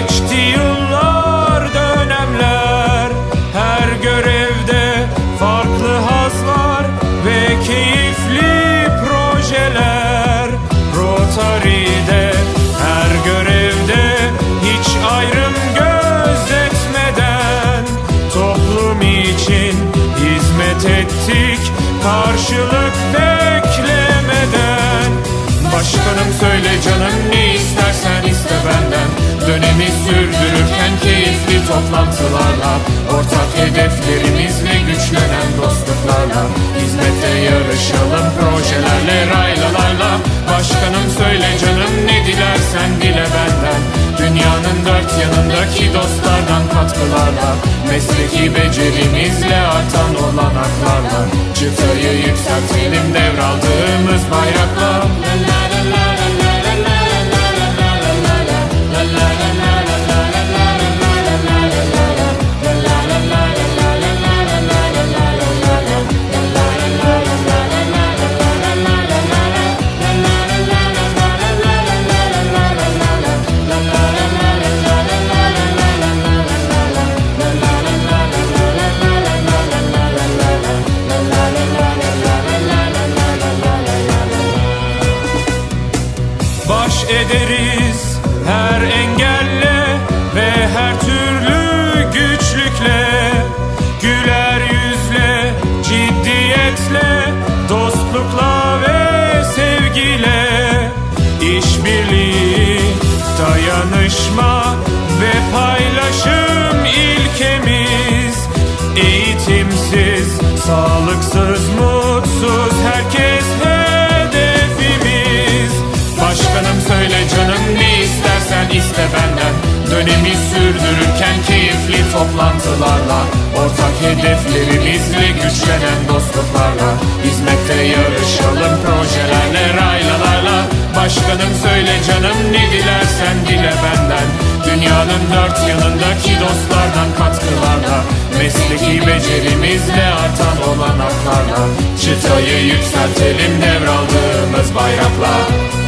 Geçti yıllar dönemler. Her görevde farklı hazlar Ve keyifli projeler. Rotary'de her görevde Hiç ayrım gözetmeden. Toplum için hizmet ettik Karşılık beklemeden. Başkanım söyle canım ne ister? Sürdürürken keyifli toplantılarla Ortak hedeflerimizle güçlenen dostluklarla Hizmete yarışalım projelerle raylalarla Başkanım söyle canım ne dilersen dile benden. Dünyanın dört yanındaki dostlardan katkılarla Mesleki becerimizle artan olanaklarla. Çıtayı yükseltelim devraldığımız bayrakla baş ederiz her engelle ve her türlü güçlükle. Güler yüzle ciddiyetle dostlukla ve sevgiyle. İşbirliği dayanışma ve paylaşım ilkemiz. Eğitimsiz sağlıksız mutsuz herkes söyle canım ne istersen iste benden. Dönemi sürdürürken keyifli toplantılarla Ortak hedeflerimizle güçlenen dostluklarla. Hizmette yarışalım projelerle raylalarla Başkanım söyle canım ne dilersen dile benden. Dünyanın dört yanındaki dostlardan katkılarla. Mesleki becerimizle artan olanaklarla. Çıtayı yükseltelim devraldığımız bayrakla